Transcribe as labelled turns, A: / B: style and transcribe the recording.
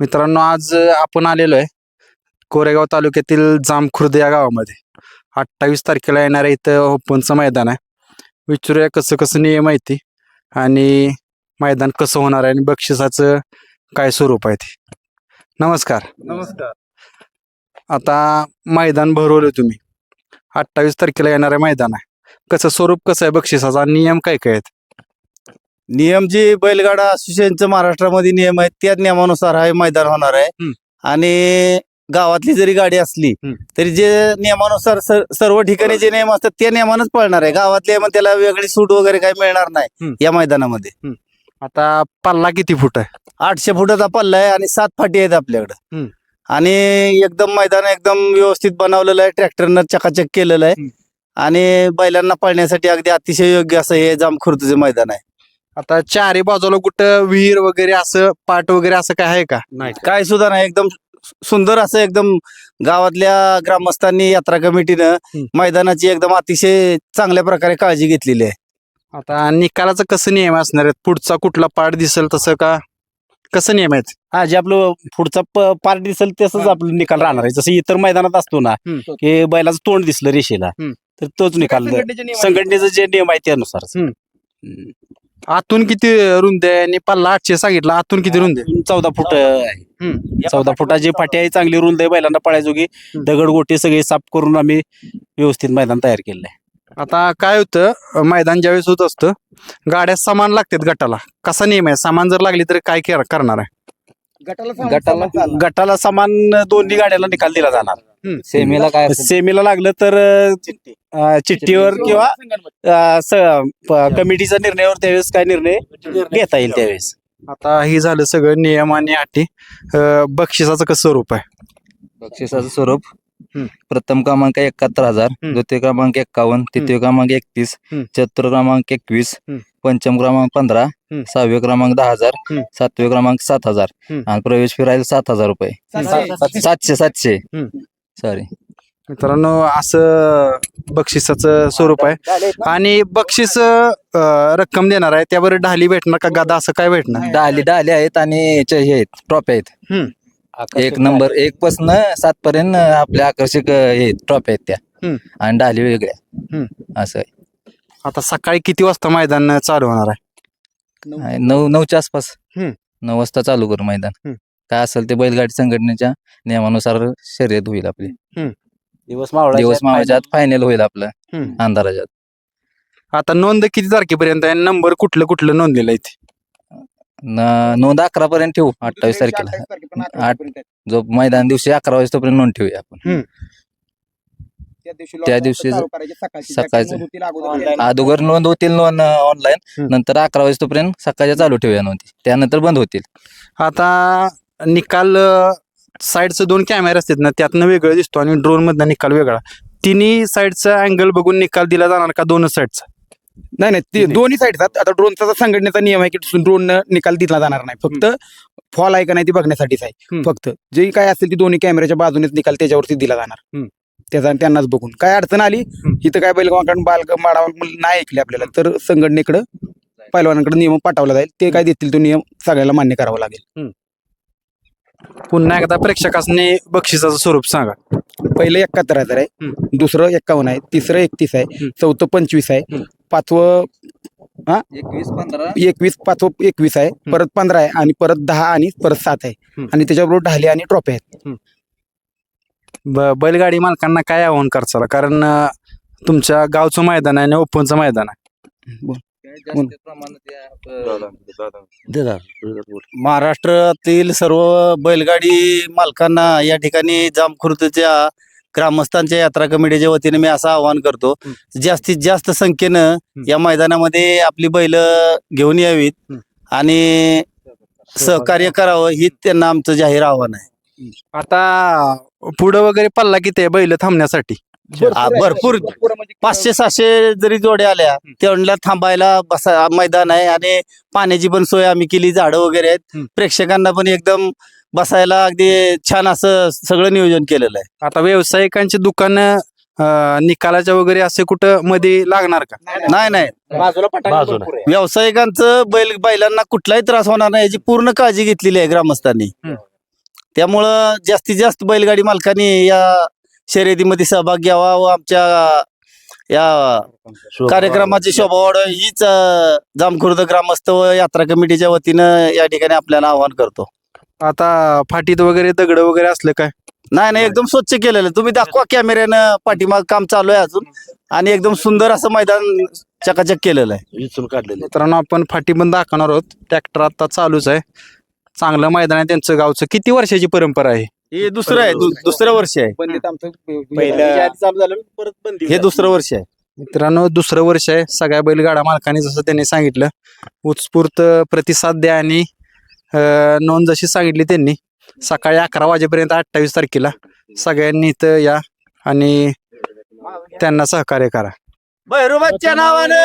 A: मित्रांनो आज आपण आलेलो आहे कोरेगाव तालुक्यातील जामखुर्द या गावामध्ये. अठ्ठावीस तारखेला येणाऱ्या इथं ओपनचं मैदान आहे. विचारूया कसं कसं नियम आहे ती आणि मैदान कसं होणार आहे आणि बक्षिसाचं काय स्वरूप आहे ते. नमस्कार.
B: नमस्कार.
A: आता मैदान भरवलं तुम्ही. अठ्ठावीस तारखेला येणारं मैदान आहे. कसं स्वरूप कसं आहे बक्षिसाचा नियम काय काय आहेत?
B: नियम जे बैलगाडा असोसिएशनचं महाराष्ट्रामध्ये नियम आहेत त्या नियमानुसार हे मैदान होणार आहे
A: हम्म.
B: आणि गावातली जरी गाडी असली
A: हम्म.
B: तरी जे नियमानुसार सर- सर्व ठिकाणी जे नियम असतात त्या नियमानच पळणार आहे गावातले मग त्याला वेगळी सूट वगैरे काही मिळणार नाही. या मैदानामध्ये
A: आता पल्ला किती फूट आहे
B: आठशे फुटाचा पल्ला आहे आणि सात फाटी आहेत आपल्याकडं
A: हम्म.
B: आणि एकदम मैदान एकदम व्यवस्थित बनवलेलं आहे ट्रॅक्टरनं चकाचक केलेलं आहे
A: हम्म.
B: आणि बैलांना पळण्यासाठी अगदी अतिशय योग्य असं हे जामखुर्दचं मैदान आहे
A: आता चारी बाजूला कुठं विहीर वगैरे असं पाट वगैरे असं काय आहे का? नाही.
B: काय सुद्धा नाही. एकदम सुंदर असं एकदम गावातल्या ग्रामस्थांनी यात्रा कमिटीनं. मैदानाची एकदम अतिशय चांगल्या प्रकारे काळजी घेतलेली आहे.
A: आता निकालाचं कसं नियम असणार आहे पुढचा कुठला पार्ट दिसेल तसं का? कसं नियम आहेत?
C: हा जे आपलं पुढचा पार्ट दिसेल तसंच आपलं निकाल राहणार आहे. जसं इतर मैदानात असतो ना. की बैलाचं तोंड दिसलं रेषेला. तर तोच निकाल संघटनेचं जे नियम आहे त्यानुसार.
A: आतून किती रुंद आहे? आणि पल्ला आठशे सांगितलं. आतून किती रुंद आहे?
C: चौदा फूट आहे. चौदा फुटाची फाटी आहे चांगली रुंद आहे बैलांना पळायजोगी दगड गोटे सगळे साफ करून आम्ही व्यवस्थित मैदान तयार केलेलं आहे
A: आता काय होतं मैदान ज्यावेळेस होत असतं गाड्या सामान लागतात गटाला. कसा नियम आहे? सामान जर लागली तर काय केर- करणार आहे?
C: गटाला गटाला समान दोन्ही गाड्याला निकाल दिला जाणार.
D: सेमीला काय असेल?
C: सेमीला लागलं तर अं, चिठ्ठीवर किंवा अं, स- प- कमिटीचा निर्णयावर त्यावेळेस काय निर्णय घेता येईल त्यावेळेस
A: आता हे झालं सगळं नियम आणि अटी अं, बक्षिसाचं कसं स्वरूप आहे
D: बक्षिसाचं स्वरूप
A: हम्म.
D: प्रथम क्रमांक एकाहत्तर हजार
A: हम्म.
D: द्वितीय क्रमांक एक्कावन्न तृतीय क्रमांक एकतीस
A: हम्म.
D: चतुर्थ क्रमांक एकवीस
A: हम्म.
D: पंचम क्रमांक पंधरा
A: हम्म.
D: सहावे क्रमांक दहा हजार
A: हम्म.
D: सातवे क्रमांक सात हजार
A: हम्म.
D: आणि प्रवेश फी राहील सात हजार रुपये सातशे सातशे
A: हम्म.
D: सॉरी
A: मित्रांनो असं बक्षिसाचं स्वरूप आहे. आणि बक्षीस अं, रक्कम देणार आहे. त्यावर ढाली भेटणार का गदा असं काय भेटणार?
D: डाली डाली आहेत आणि याचे हे आहेत ट्रॉफी आहेत. एक नंबर एक पासन सात पर्यंत आपल्या आकर्षक अं, हे ट्रॉफी आहेत त्या.
A: हम्म.
D: आणि डाली वेगळ्या.
A: हम्म.
D: असं आहे.
A: आता सकाळी किती वाजता मैदान चालू होणार आहे.
D: नऊ नऊच्या आसपास.
A: हम्म.
D: नऊ वाजता चालू करू मैदान. काय असेल ते बैलगाडी संघटनेच्या नियमानुसार शर्यत होईल आपली.
C: दिवस मावळा
D: दिवस मावाच्या आत फायनल होईल आपलं.
A: हम्म.
D: अंधाराच्या आत.
A: आता नोंद किती तारखेपर्यंत आहे? नंबर कुठलं कुठलं नोंदलेलं आहे ते?
D: न- नोंद अकरा पर्यंत ठेवू अठ्ठावीस तारखेला. आठ जो मैदान दिवशी अकरा वाजेपर्यंत नोंद ठेवूया आपण. त्या दिवशी सकाळचं अगोदर नोंद होतील नोंद ऑनलाईन
A: हम्म.
D: नंतर अकरा वाजेपर्यंत सकाळच्या चालू ठेवूया नोंदी. त्यानंतर बंद होतील.
A: आता निकाल साईडचं दोन कॅमेरे असतात ना त्यातनं वेगळं दिसतो आणि ड्रोन मधला निकाल वेगळा. तिन्ही साईडचा अँगल बघून निकाल दिला जाणार का दोनच साईडचा?
E: नाही नाही ते दोन्ही साईड आता ड्रोनचा संघटनेचा नियम आहे की ड्रोन निकाल दिला जाणार नाही. फक्त फॉल आहे का नाही ते बघण्यासाठीच आहे. फक्त जे काय असेल ती दोन्ही कॅमेऱ्याच्या बाजूनेच निकाल त्याच्यावरती दिला जाणार. त्याचा त्यांनाच बघून. काय अडचण आली? इथं काय बैलगावाकडून बाल माडा नाही ऐकले आपल्याला. तर संघटनेकडं पैलवानाकडे नियम पाठवला जाईल. ते काय देतील तो नियम सगळ्याला मान्य करावा लागेल.
A: पुन्हा एकदा प्रेक्षकांनी बक्षिसाचं स्वरूप सांगा.
E: पहिलं एकाहत्तर हजार आहे. दुसरं एक्कावन्न आहे. तिसरं एकतीस आहे.
A: हम्म.
E: चौथं पंचवीस आहे.
A: हम्म.
E: पाचवं
D: एकवीस पंधरा.
E: एकवीस पाचवं एकवीस आहे. परत पंधरा आहे आणि परत दहा आणि परत सात आहे.
A: हम्म.
E: आणि त्याच्याबरोबर ढाली आणि ट्रॉफी आहेत.
A: ब- बैलगाडी मालकांना काय आव्हान करचाल कारण अं, तुमच्या गावचं मैदान आहे आणि ओपनचं मैदान आहे.
B: महाराष्ट्रातील सर्व बैलगाडी मालकांना या ठिकाणी जामखुर्दच्या ग्रामस्थांच्या यात्रा कमिटीच्या वतीने मी असं आवाहन करतो. जास्तीत जास्त संख्येनं या मैदानामध्ये आपली बैल घेऊन यावीत. आणि सहकार्य करावं ही त्यांना आमचं जाहीर आव्हान आहे.
A: आता पुढं वगैरे पल्ला किती आहे बैल थांबण्यासाठी?
B: हा, भरपूर पाचशे सहाशे जरी जोड्या आल्या त्यांना थांबायला बसा मैदान आहे आणि पाण्याची पण सोय आम्ही केली झाडं वगैरे आहेत.
A: हम्म.
B: प्रेक्षकांना पण एकदम बसायला अगदी छान असं सगळं नियोजन केलेलं आहे.
A: आता व्यावसायिकांची दुकानं अं, निकालाच्या वगैरे असे कुठं मध्ये लागणार का?
B: नाही नाही.
C: बाजूला पटांगण भरपूर आहे.
B: व्यावसायिकांचं बैल बैलांना कुठलाही त्रास होणार नाही याची पूर्ण काळजी घेतलेली आहे ग्रामस्थांनी. त्यामुळं जास्तीत जास्त बैलगाडी मालकांनी या शर्यतीमध्ये सहभाग घ्यावा व आमच्या या कार्यक्रमाची शोभा वाढवावी हीच जामखुर्द ग्रामस्थ व यात्रा कमिटीच्या वतीनं या ठिकाणी आपल्याला आवाहन करतो.
A: आता फाटीत वगैरे दगड वगैरे असलं काय?
B: नाही नाही एकदम स्वच्छ केलेलं आहे. तुम्ही दाखवा कॅमेऱ्यानं पाठीमाग काम चालू आहे अजून. आणि एकदम सुंदर असं मैदान चकाचक केलेलं आहे.
C: इथून काढलेले
A: मित्रांनो आपण फाटी बंद दाखवणार आहोत. ट्रॅक्टर आता चालूच आहे. चांगलं मैदान आहे त्यांचं गावचं. किती वर्षाची परंपरा आहे?
B: हे दुसरं आहे दु- दुसरं वर्ष आहे.
E: बंदीत आमचं
C: पहिलं चालू झालं परत बंदी
B: हे दुसरं वर्ष आहे.
A: मित्रांनो दुसरं वर्ष आहे. सगळ्या बैलगाडा मालकांनी जसं त्यांनी सांगितलं उत्स्फूर्त प्रतिसाद द्या आणि अं, नोंद जशी सांगितली त्यांनी सकाळी अकरा वाजेपर्यंत अठ्ठावीस तारखेला सगळ्यांनी इथं या आणि त्यांना सहकार्य करा.
B: भैरोबाच्या नावाने!